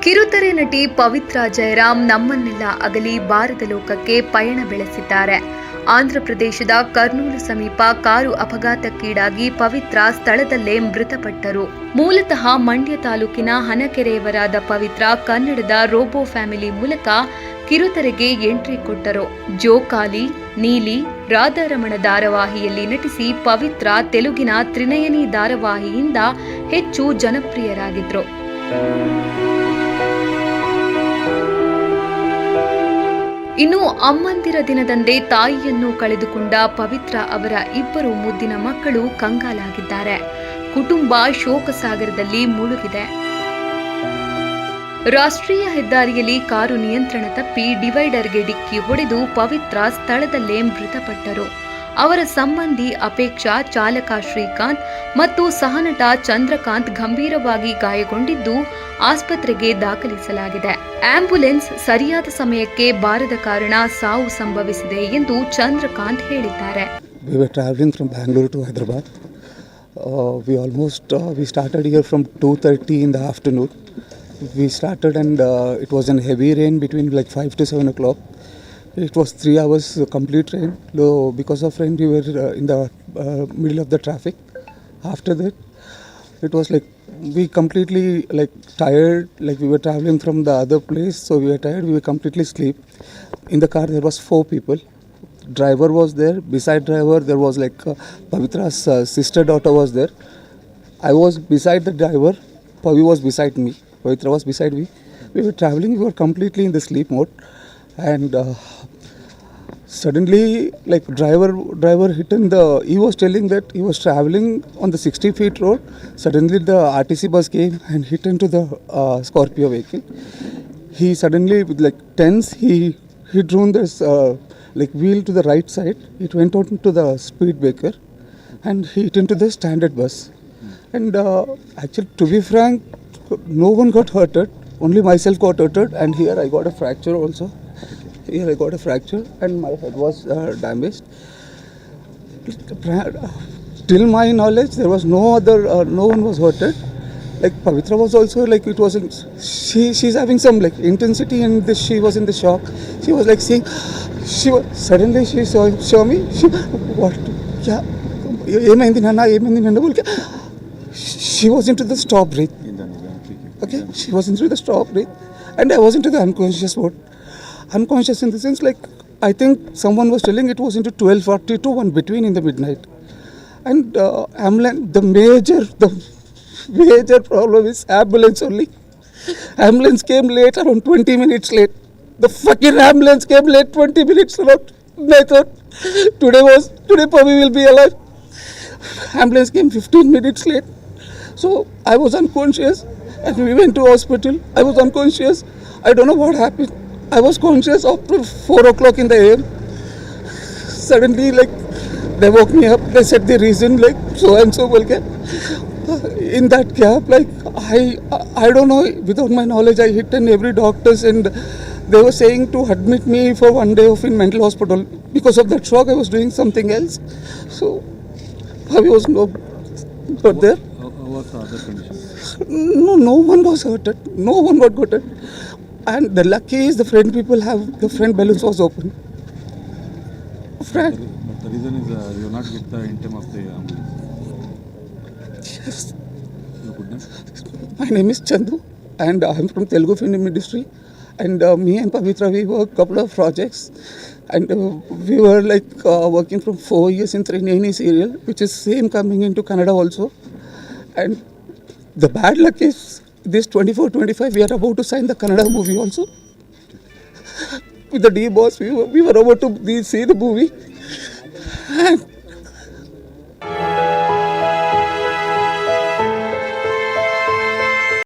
ಕಿರುತೆರೆ ನಟಿ ಪವಿತ್ರ ಜಯರಾಮ್ ನಮ್ಮನ್ನೆಲ್ಲ ಅಗಲಿ ಭಾರತ ಲೋಕಕ್ಕೆ ಪಯಣ ಬೆಳೆಸಿದ್ದಾರೆ. ಆಂಧ್ರಪ್ರದೇಶದ ಕರ್ನೂಲು ಸಮೀಪ ಕಾರು ಅಪಘಾತಕ್ಕೀಡಾಗಿ ಪವಿತ್ರ ಸ್ಥಳದಲ್ಲೇ ಮೃತಪಟ್ಟರು. ಮೂಲತಃ ಮಂಡ್ಯ ತಾಲೂಕಿನ ಹನಕೆರೆಯವರಾದ ಪವಿತ್ರ ಕನ್ನಡದ ರೋಬೋ ಫ್ಯಾಮಿಲಿ ಮೂಲಕ ಕಿರುತೆರೆಗೆ ಎಂಟ್ರಿ ಕೊಟ್ಟರು. ಜೋಕಾಲಿ ನೀಲಿ, ರಾಧಾರಮಣ ಧಾರಾವಾಹಿಯಲ್ಲಿ ನಟಿಸಿ ಪವಿತ್ರ ತೆಲುಗಿನ ತ್ರಿನಯನಿ ಧಾರಾವಾಹಿಯಿಂದ ಹೆಚ್ಚು ಜನಪ್ರಿಯರಾಗಿದ್ರು. ಇನ್ನು ಅಮ್ಮಂದಿರ ದಿನದಂದೇ ತಾಯಿಯನ್ನು ಕಳೆದುಕೊಂಡ ಪವಿತ್ರ ಅವರ ಇಬ್ಬರು ಮುದ್ದಿನ ಮಕ್ಕಳು ಕಂಗಾಲಾಗಿದ್ದಾರೆ. ಕುಟುಂಬ ಶೋಕಸಾಗರದಲ್ಲಿ ಮುಳುಗಿದೆ. ರಾಷ್ಟ್ರೀಯ ಹೆದ್ದಾರಿಯಲ್ಲಿ ಕಾರು ನಿಯಂತ್ರಣ ತಪ್ಪಿ ಡಿವೈಡರ್ಗೆ ಡಿಕ್ಕಿ ಹೊಡೆದು ಪವಿತ್ರ ಸ್ಥಳದಲ್ಲೇ ಮೃತಪಟ್ಟರು ಅವರ ಸಂಬಂಧಿ ಅಪೇಕ್ಷಾ ಚಾಲಕ ಶ್ರೀಕಾಂತ್ ಮತ್ತು ಸಹನಟ ಚಂದ್ರಕಾಂತ್ ಗಂಭೀರವಾಗಿ ಗಾಯಗೊಂಡಿದ್ದು ಆಸ್ಪತ್ರೆಗೆ ದಾಖಲಿಸಲಾಗಿದೆ ಆಂಬ್ಯುಲೆನ್ಸ್ ಸರಿಯಾದ ಸಮಯಕ್ಕೆ ಬಾರದ ಕಾರಣ ಸಾವು ಸಂಭವಿಸಿದೆ ಎಂದು ಚಂದ್ರಕಾಂತ್ ಹೇಳಿದ್ದಾರೆ We. Uh, almost uh, we started here from 2:30 in the afternoon. We started and uh, it was in heavy rain between like five to seven o'clock. It was three hours uh, complete rain. Though because of rain, we were uh, in the uh, middle of the traffic. After that, it was like we completely like tired. Like we were traveling from the other place, so we were tired. We were completely asleep. In the car, there was four people driver was there beside driver there was like uh, pavitra's uh, sister daughter was there i was beside the driver pavi was beside me pavitra was beside me. We were traveling we were completely in the sleep mode. And uh, suddenly like driver driver hit in the he was telling that he was traveling on the 60 feet road. Suddenly the rtc bus came and hit into the uh, scorpio vehicle. He suddenly with like tense he he drew this uh, like wheel to the right side. It went out into the speed breaker and hit into the standard bus. And uh, actually to be frank no one got hurted only myself got hurted and here i got a fracture also here i got a fracture and my head was uh, damaged till my knowledge there was no other uh, no one was hurted like pavitra was also like it wasn't she she's having some like intensity and this she was in the shock she was like saying she was suddenly she saw, saw me she what yeah ఏమైంది నాన్న ఏమైంది నాన్న ఊరికే she was into the stop breath okay she was into the stop breath and i was into the unconscious mode. Unconscious in the sense like i think someone was telling it was into 1240 to 1 between in the midnight. And uh, ambulance the major the major problem is ambulance only. Ambulance came late around 20 minutes late. The fucking ambulance came late 20 minutes and i thought today was today Pavi will be alive. Ambulance came 15 minutes late. So i was unconscious and we went to hospital. I was unconscious. I don't know what happened. I was conscious after 4 o'clock in the am suddenly like they woke me up. They said the reason like so and so will get. In that gap like i i don't know. Without my knowledge i hit in every doctors and they were saying to admit me for one day of in mental hospital. Because of that shock i was doing something else. So i was no but there The other condition? no no one was hurted no one got hurted and the lucky is the friend people have the friend balance was open friend But the reason is uh, you not get the in time of the ambulance. yes. Could not. My name is Chandu, and I'm from Telugu film industry. And uh, me and Pavitra, we worked couple of projects, and uh, we were like uh, working from four years in Trinani serial, which is same coming into Canada also. And the bad luck is this 24-25, we are about to sign the Kannada movie also. With the D boss, we were, we were about to see the movie. And